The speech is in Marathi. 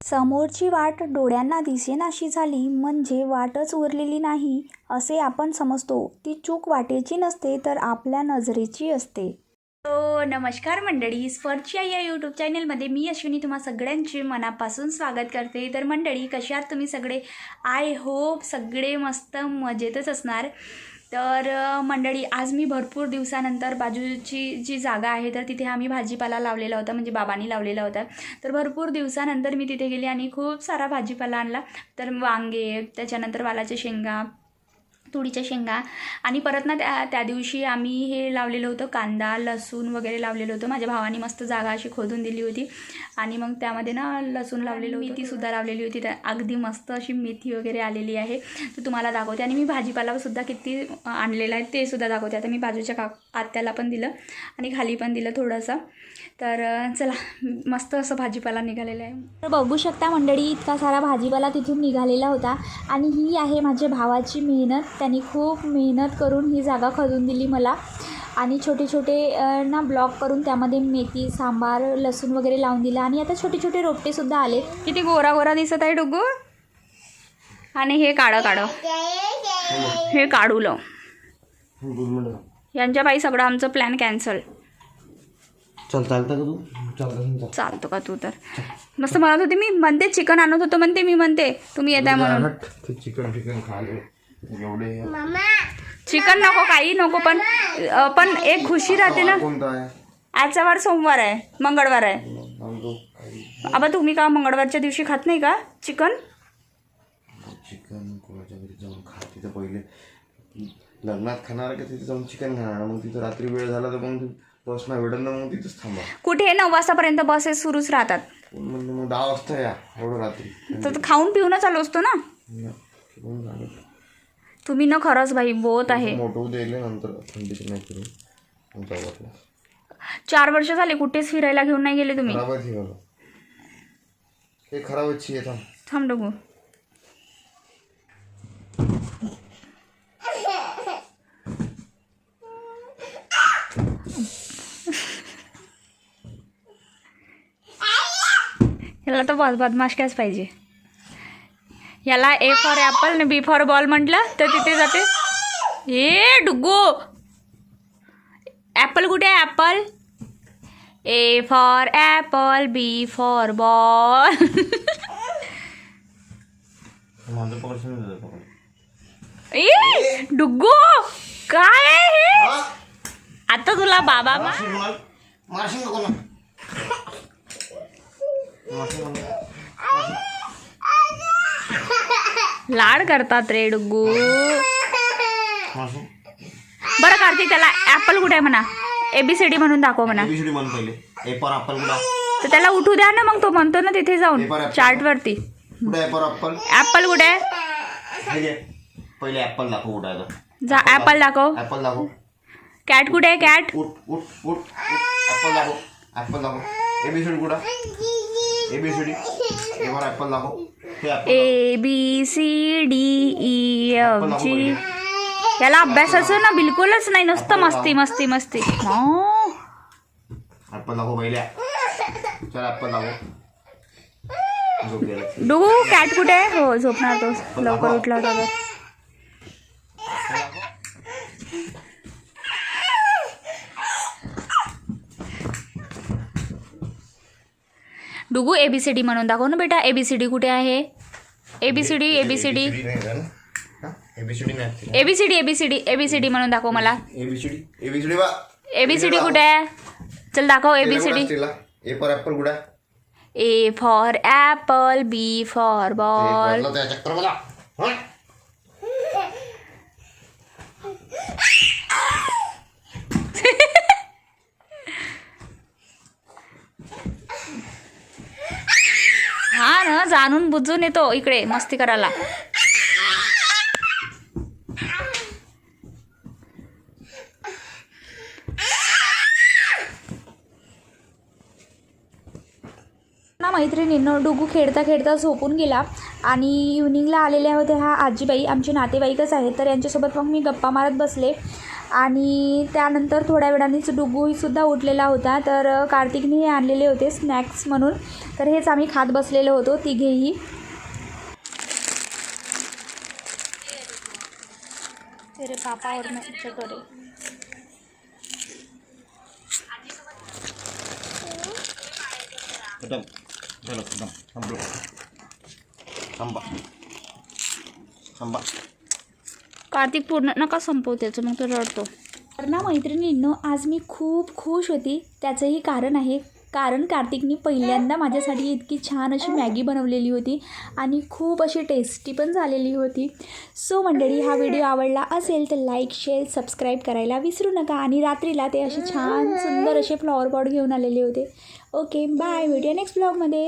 समोरची वाट डोळ्यांना दिसेनाशी झाली म्हणजे वाटच उरलेली नाही असे आपण समजतो. ती चूक वाटेची नसते तर आपल्या नजरेची असते. हो नमस्कार मंडळी. स्पर्शा या यूट्यूब चॅनलमध्ये मी अश्विनी तुम्हा सगळ्यांचे मनापासून स्वागत करते. तर मंडळी कशात तुम्ही सगळे? आय होप सगळे मस्त मजेतच असणार. तर मंडळी आज मी भरपूर दिवसानंतर बाजूची जी जागा आहे तर तिथे आम्ही भाजीपाला लावलेला होता म्हणजे बाबांनी लावलेला होता. तर भरपूर दिवसानंतर मी तिथे गेली आणि खूप सारा भाजीपाला आणला. तर वांगे त्याच्यानंतर वालाच्या शेंगा तुरीच्या शेंगा. आणि परत ना त्या त्या दिवशी आम्ही हे लावलेलं होतं कांदा लसूण वगैरे लावलेलं होतं. माझ्या भावाने मस्त जागा अशी खोदून दिली होती. आणि मग त्यामध्ये ना लसूण लावलेलं होतं. मेथीसुद्धा लावलेली होती. त्या अगदी मस्त अशी मेथी वगैरे आलेली आहे. तर तुम्हाला दाखवते. आणि मी भाजीपालासुद्धा किती आणलेला आहे ते सुद्धा दाखवते. आता मी बाजूच्या का आत्याला पण दिलं आणि खाली पण दिलं थोडंसं. तर चला मस्त असं भाजीपाला निघालेला आहे. तर बघू शकता मंडळी इतका सारा भाजीपाला तिथून निघालेला होता. आणि ही आहे माझ्या भावाची मेहनत. त्यांनी खूप मेहनत करून ही जागा खदून दिली मला. आणि छोटे छोटे ना ब्लॉक करून त्यामध्ये मेथी सांबार लसूण वगैरे लावून दिलं. आणि आता छोटे छोटे रोपटेसुद्धा आले किती गोरा गोरा दिसत आहे डुगू आणि हे काळं काळं हे काढूलं यांच्या बाई सगळं आमचं प्लॅन कॅन्सल चल चालतं का तू? चालतं चल चालतो का तू तर? मस्त म्हणत होते मी म्हणते चिकन आणत होतो म्हणते मी म्हणते तुम्ही येताय म्हणून. ते चिकन चिकन खाले. एवढे. चिकन नको काही नको पण पण एक खुशी राहते ना. आहे? आजचा वार सोमवार आहे मंगळवार आहे. आबा तुम्ही का मंगळवारच्या दिवशी खात नाही का चिकन? चिकन कोणाच्या घरी जाऊन खा तिथं पहिले लग्नात खाणार का तिथे जाऊन चिकन खाणार? मग तिथं रात्री वेळ झाला तर मग बस नाही भेटत ना मग तिथंच थांबा. कुठे नऊ वाजतापर्यंत बसेस सुरूच राहतात. कोण म्हणलं मग दहा वाजता या एवढं रात्री. तर खाऊन पिऊनच आलो असतो ना? न, कोण जाणार? तुम्ही न खरंच भाई बोत आहे. मोठं उद्या येईल नंतर थंडीची नाही करून मग जाऊ वाटलं चार वर्ष झाले कुठेच फिरायला घेऊन नाही गेले तुम्ही. खराबच हे झालं हे खराबच आहे थांब. थांब डगू. याला तर बदमाश कायच पाहिजे. याला A for apple B for ball म्हटलं तर तिथे जाते. ए डुगो ॲपल कुठे आहे apple A for apple B for ball A Duggu. काय हे? आता तुला बाबा मा- मारशील मला मारशील नको ना मारशील मला. लाड करतात रे मारशील बरं कार्तिक त्याला ऍपल कुठे म्हणा? एबीसीडी म्हणून दाखव म्हणा. एबीसीडी म्हण पहिले. ए फॉर ॲपल कुठं? तर त्याला उठू द्या ना मग तो म्हणतो ना तिथे जाऊन. चार्ट वरती. कुठं आहे फॉर ॲपल ऍपल कुठे? आहे हे घे. पहिले ॲपल दाखव कुठं आहे जा ऍपल दाखव. ॲपल दाखव. कॅट कुठे आहे कॅट उठ उठ उठ ॲपल दाखव. ॲपल दाखव. एबीसीडी कुठं? ए फॉर ॲपल दाखव apple A B C D E F G. याला अभ्यासाचं ना बिलकुलच नाही. नुसतं मस्ती मस्ती मस्ती. ॲपल दाखव पहिले. चल ॲपल दाखव झोप गेला. डुगू कॅट कुठे आहे? हो झोपणार तो. लवकर उठला होता तर डुगू एबीसीडी म्हणून दाखव ना बेटा एबीसीडी कुठे आहे एबीसीडी एबीसीडी ABCD नाही का ना? हा? ABCD नाही एबीसीडी एबीसीडी एबीसीडी म्हणून दाखव मला एबीसीडी एबीसीडी बा एबीसीडी कुठे आहे चल दाखव एबीसीडी ए फॉर ॲपल कुठं आहे? A for apple B for ball बदला त्या चक्कर बघा हं? हा ना जाणून बुजून येतो इकडे मस्ती करायला. मैत्रिणींनो डुगू खेळता खेळता झोपून गेला. आणि इव्हनिंगला आलेल्या होत्या ह्या आजीबाई आमचे नातेवाईकच आहेत. तर यांच्यासोबत मग मी गप्पा मारत बसले. आणि त्यानंतर थोड्या वेळानेच डुगूसुद्धा उठलेला होता. तर कार्तिकने हे आणलेले होते स्नॅक्स म्हणून. तर हेच आम्ही खात बसलेलो होतो तिघेही. तेरे थांबा. थांबा. कार्तिक पूर्ण नका संपव त्याचं मग तो रडतो. तर ना मैत्रिणींनो आज मी खूप खुश होती. त्याचंही कारण आहे कारण कार्तिकनी पहिल्यांदा माझ्यासाठी इतकी छान अशी मॅगी बनवलेली होती आणि खूप अशी टेस्टी पण झालेली होती. सो मंडळी हा व्हिडिओ आवडला असेल तर लाईक शेअर सबस्क्राईब करायला विसरू नका आणि रात्रीला ते असे छान सुंदर असे फ्लॉवर पॉट घेऊन आलेले होते. ओके बाय भेटूया नेक्स्ट ब्लॉगमध्ये